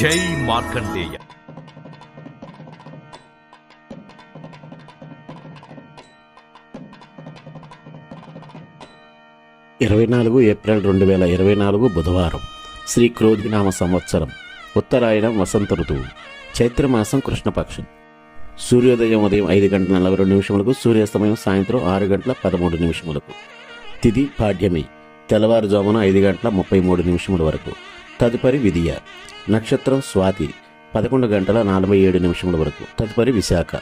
జై మార్కండేయ. ఇరవై నాలుగు ఏప్రిల్ రెండు వేల ఇరవై నాలుగు బుధవారం శ్రీ క్రోధినామ సంవత్సరం ఉత్తరాయణం వసంత ఋతువు చైత్రమాసం కృష్ణపక్షం. సూర్యోదయం ఉదయం ఐదు గంటల నలభై రెండు నిమిషములకు సూర్యాస్తమయం సాయంత్రం ఆరు గంటల పదమూడు నిమిషములకు. తిది పాడ్యమి తెల్లవారుజామున ఐదు గంటల ముప్పై మూడు నిమిషముల వరకు. తదుపరి విధియ నక్షత్రం స్వాతి పదకొండు గంటల నలభై ఏడు నిమిషముల వరకు. తదుపరి విశాఖ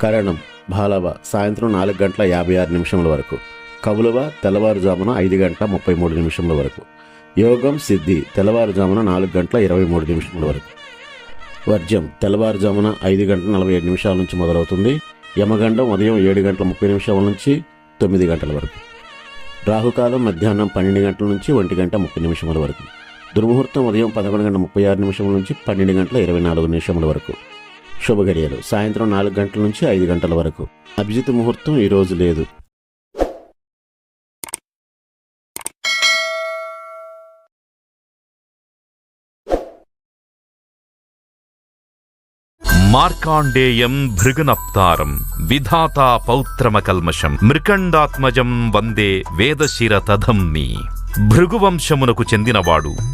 కరణం బాలవ సాయంత్రం నాలుగు గంటల యాభై ఆరు నిమిషముల వరకు. కవులవ తెల్లవారుజామున ఐదు గంటల ముప్పై మూడు నిమిషముల వరకు. యోగం సిద్ధి తెల్లవారుజామున నాలుగు గంటల ఇరవై మూడు నిమిషముల వరకు. వర్జం తెల్లవారుజామున ఐదు గంటల నలభై ఏడు నిమిషాల నుంచి మొదలవుతుంది. యమగండం ఉదయం ఏడు గంటల ముప్పై నిమిషాల నుంచి తొమ్మిది గంటల వరకు. రాహుకాలం మధ్యాహ్నం పన్నెండు గంటల నుంచి ఒంటి గంట ముప్పై నిమిషముల వరకు. దుర్ముహూర్తం ఉదయం పదకొండు గంటల ముప్పై ఆరు నిమిషముల నుంచి పన్నెండు గంటల ఇరవై నాలుగు నిమిషముల వరకు. శుభగడియలు. సాయంత్రం నాలుగు గంటల నుంచి ఐదు గంటల వరకు. అభిజిత్ ముహూర్తం ఈ రోజు లేదు. మార్కాండేయం భృగునప్తారం. విధాతా పౌత్రమకల్మషం మృకండాత్మజం వందే వేదశిర తధంమి భృగువంశమునకు చెందినవాడు.